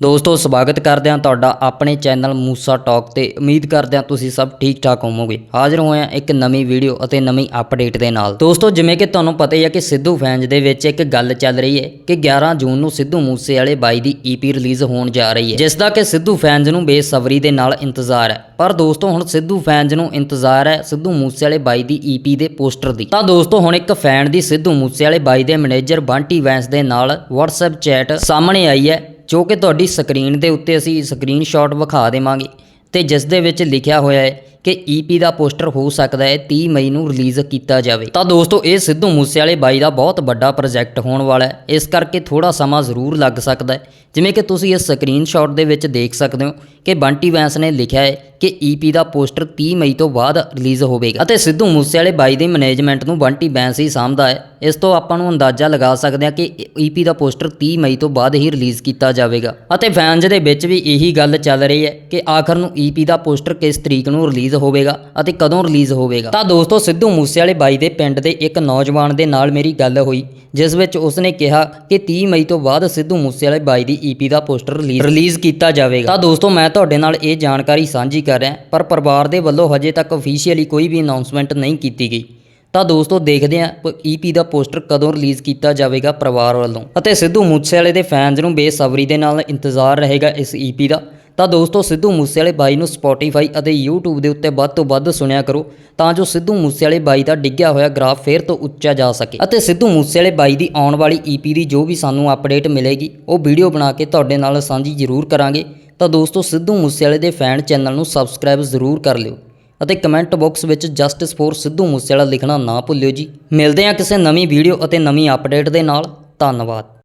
ਦੋਸਤੋ, ਸਵਾਗਤ ਕਰਦੇ ਹਾਂ ਤੁਹਾਡਾ ਆਪਣੇ ਚੈਨਲ ਮੂਸਾ ਟਾਕ ਤੇ। ਉਮੀਦ ਕਰਦੇ ਹਾਂ ਤੁਸੀਂ ਸਭ ਠੀਕ ਠਾਕ ਹੋਵੋਗੇ। ਹਾਜ਼ਰ ਹੋਏ ਹਾਂ ਇੱਕ ਨਵੀਂ ਵੀਡੀਓ ਅਤੇ ਨਵੀਂ ਅਪਡੇਟ ਦੇ ਨਾਲ। ਦੋਸਤੋ, ਜਿਵੇਂ ਕਿ ਤੁਹਾਨੂੰ ਪਤਾ ਹੀ ਹੈ ਕਿ ਸਿੱਧੂ ਫੈਨਸ ਦੇ ਵਿੱਚ ਇੱਕ ਗੱਲ ਚੱਲ ਰਹੀ ਹੈ ਕਿ 11 ਜੂਨ ਨੂੰ ਸਿੱਧੂ ਮੂਸੇ ਵਾਲੇ ਬਾਈ ਦੀ ਈਪੀ ਰਿਲੀਜ਼ ਹੋਣ ਜਾ ਰਹੀ ਹੈ ਜਿਸ ਦਾ ਕਿ ਸਿੱਧੂ ਫੈਨਸ ਨੂੰ ਬੇਸਬਰੀ ਦੇ ਨਾਲ ਇੰਤਜ਼ਾਰ ਹੈ। ਪਰ ਦੋਸਤੋ, ਹੁਣ ਸਿੱਧੂ ਫੈਨਸ ਨੂੰ ਇੰਤਜ਼ਾਰ ਹੈ ਸਿੱਧੂ ਮੂਸੇ ਵਾਲੇ ਬਾਈ ਦੀ ਈਪੀ ਦੇ ਪੋਸਟਰ ਦੀ। ਤਾਂ ਦੋਸਤੋ, ਹੁਣ ਇੱਕ ਫੈਨ ਦੀ ਸਿੱਧੂ ਮੂਸੇ ਵਾਲੇ ਬਾਈ ਦੇ ਮੈਨੇਜਰ ਬੰਟੀ ਵੈਂਸ ਦੇ ਨਾਲ WhatsApp ਚੈਟ ਸਾਹਮਣੇ ਆਈ ਹੈ ਜੋ ਕਿ ਤੁਹਾਡੀ ਸਕਰੀਨ ਦੇ ਉੱਤੇ ਅਸੀਂ ਸਕਰੀਨਸ਼ਾਟ ਵਿਖਾ ਦੇਵਾਂਗੇ ਤੇ ਜਿਸ ਦੇ ਵਿੱਚ ਲਿਖਿਆ ਹੋਇਆ ਹੈ ਕਿ ਈਪੀ ਦਾ ਪੋਸਟਰ ਹੋ ਸਕਦਾ ਹੈ 30 ਮਈ ਨੂੰ ਰਿਲੀਜ਼ ਕੀਤਾ ਜਾਵੇ। ਤਾਂ ਦੋਸਤੋ, ਇਹ ਸਿੱਧੂ ਮੂਸੇਵਾਲੇ ਬਾਈ ਦਾ ਬਹੁਤ ਵੱਡਾ ਪ੍ਰੋਜੈਕਟ ਹੋਣ ਵਾਲਾ ਹੈ। ਇਸ ਕਰਕੇ ਥੋੜਾ ਸਮਾਂ ਜ਼ਰੂਰ ਲੱਗ ਸਕਦਾ ਹੈ। ਜਿਵੇਂ ਕਿ ਤੁਸੀਂ ਇਸ ਸਕਰੀਨਸ਼ਾਟ ਦੇ ਵਿੱਚ ਦੇਖ ਸਕਦੇ ਹੋ ਕਿ ਬੰਟੀ ਵੈਂਸ ਨੇ ਲਿਖਿਆ ਹੈ ਕਿ ਈਪੀ ਦਾ ਪੋਸਟਰ 30 ਮਈ ਤੋਂ ਬਾਅਦ ਰਿਲੀਜ਼ ਹੋਵੇਗਾ। ਅਤੇ ਸਿੱਧੂ ਮੂਸੇਵਾਲੇ ਬਾਈ ਦੇ ਮੈਨੇਜਮੈਂਟ ਨੂੰ ਬੰਟੀ ਬੈਂਸ ਹੀ ਸਾਂਭਦਾ ਹੈ। ਇਸ ਤੋਂ ਆਪਾਂ ਨੂੰ ਅੰਦਾਜ਼ਾ ਲਗਾ ਸਕਦੇ ਹਾਂ ਕਿ ਈਪੀ ਦਾ ਪੋਸਟਰ 30 ਮਈ ਤੋਂ ਬਾਅਦ ਹੀ ਰਿਲੀਜ਼ ਕੀਤਾ ਜਾਵੇਗਾ। ਅਤੇ ਫੈਨਸ ਦੇ ਵਿੱਚ ਵੀ ਇਹੀ ਗੱਲ ਚੱਲ ਰਹੀ ਹੈ ਕਿ ਆਖਰ ਨੂੰ ਈਪੀ ਦਾ ਪੋਸਟਰ ਕਿਸ ਤਰੀਕ ਨੂੰ ਰਿਲੀਜ਼ ਹੋਵੇਗਾ ਅਤੇ ਕਦੋਂ ਰਿਲੀਜ਼ ਹੋਵੇਗਾ। ਤਾਂ ਦੋਸਤੋ, ਸਿੱਧੂ ਮੂਸੇਵਾਲੇ ਬਾਈ ਦੇ ਪਿੰਡ ਦੇ ਇੱਕ ਨੌਜਵਾਨ ਦੇ ਨਾਲ ਮੇਰੀ ਗੱਲ ਹੋਈ, ਜਿਸ ਵਿੱਚ ਉਸਨੇ ਕਿਹਾ ਕਿ 30 ਮਈ ਤੋਂ ਬਾਅਦ ਸਿੱਧੂ ਮੂਸੇਵਾਲੇ ਬਾਈ ਦੀ ਈਪੀ ਦਾ ਪੋਸਟਰ ਰਿਲੀਜ਼ ਕੀਤਾ ਜਾਵੇਗਾ। ਤਾਂ ਦੋਸਤੋ, ਮੈਂ ਤੁਹਾਡੇ ਨਾਲ ਇਹ ਜਾਣਕਾਰੀ ਸਾਂਝੀ ਕਰ ਰਿਹਾ, ਪਰ ਪਰਿਵਾਰ ਦੇ ਵੱਲੋਂ ਹਜੇ ਤੱਕ ਅਫੀਸ਼ੀਅਲੀ ਕੋਈ ਵੀ ਅਨਾਉਂਸਮੈਂਟ ਨਹੀਂ ਕੀਤੀ ਗਈ। ਤਾਂ ਦੋਸਤੋ, ਦੇਖਦੇ ਹਾਂ ਈਪੀ ਦਾ ਪੋਸਟਰ ਕਦੋਂ ਰਿਲੀਜ਼ ਕੀਤਾ ਜਾਵੇਗਾ ਪਰਿਵਾਰ ਵੱਲੋਂ। ਅਤੇ ਸਿੱਧੂ ਮੂਸੇਵਾਲੇ ਦੇ ਫੈਨਸ ਨੂੰ ਬੇਸਬਰੀ ਦੇ ਨਾਲ ਇੰਤਜ਼ਾਰ ਰਹੇਗਾ ਇਸ ਈਪੀ ਦਾ। ਤਾਂ ਦੋਸਤੋ ਸਿੱਧੂ ਮੂਸੇਵਾਲੇ ਬਾਈ ਨੂੰ ਸਪੋਟੀਫਾਈ ਅਤੇ YouTube ਦੇ ਉੱਤੇ ਵੱਧ ਤੋਂ ਵੱਧ ਸੁਣਿਆ ਕਰੋ, ਤਾਂ ਜੋ ਸਿੱਧੂ ਮੂਸੇਵਾਲੇ ਬਾਈ ਦਾ ਡਿੱਗਿਆ ਹੋਇਆ ਗ੍ਰਾਫ ਫੇਰ ਤੋਂ ਉੱਚਾ ਜਾ ਸਕੇ। ਅਤੇ ਸਿੱਧੂ ਮੂਸੇਵਾਲੇ ਬਾਈ ਦੀ ਆਉਣ ਵਾਲੀ EP ਦੀ ਜੋ ਵੀ ਸਾਨੂੰ ਅਪਡੇਟ ਮਿਲੇਗੀ, ਉਹ ਵੀਡੀਓ ਬਣਾ ਕੇ ਤੁਹਾਡੇ ਨਾਲ ਸਾਂਝੀ ਜ਼ਰੂਰ ਕਰਾਂਗੇ। ਤਾਂ ਦੋਸਤੋ ਸਿੱਧੂ ਮੂਸੇਵਾਲੇ ਦੇ ਫੈਨ ਚੈਨਲ ਨੂੰ ਸਬਸਕ੍ਰਾਈਬ ਜ਼ਰੂਰ ਕਰ ਲਿਓ ਅਤੇ ਕਮੈਂਟ ਬਾਕਸ ਵਿੱਚ ਜਸਟਿਸ ਫੋਰ ਸਿੱਧੂ ਮੂਸੇਵਾਲਾ ਲਿਖਣਾ ਨਾ ਭੁੱਲਿਓ ਜੀ। ਮਿਲਦੇ ਹਾਂ ਕਿਸੇ ਨਵੀਂ ਵੀਡੀਓ ਅਤੇ ਨਵੀਂ ਅਪਡੇਟ ਦੇ ਨਾਲ। ਧੰਨਵਾਦ।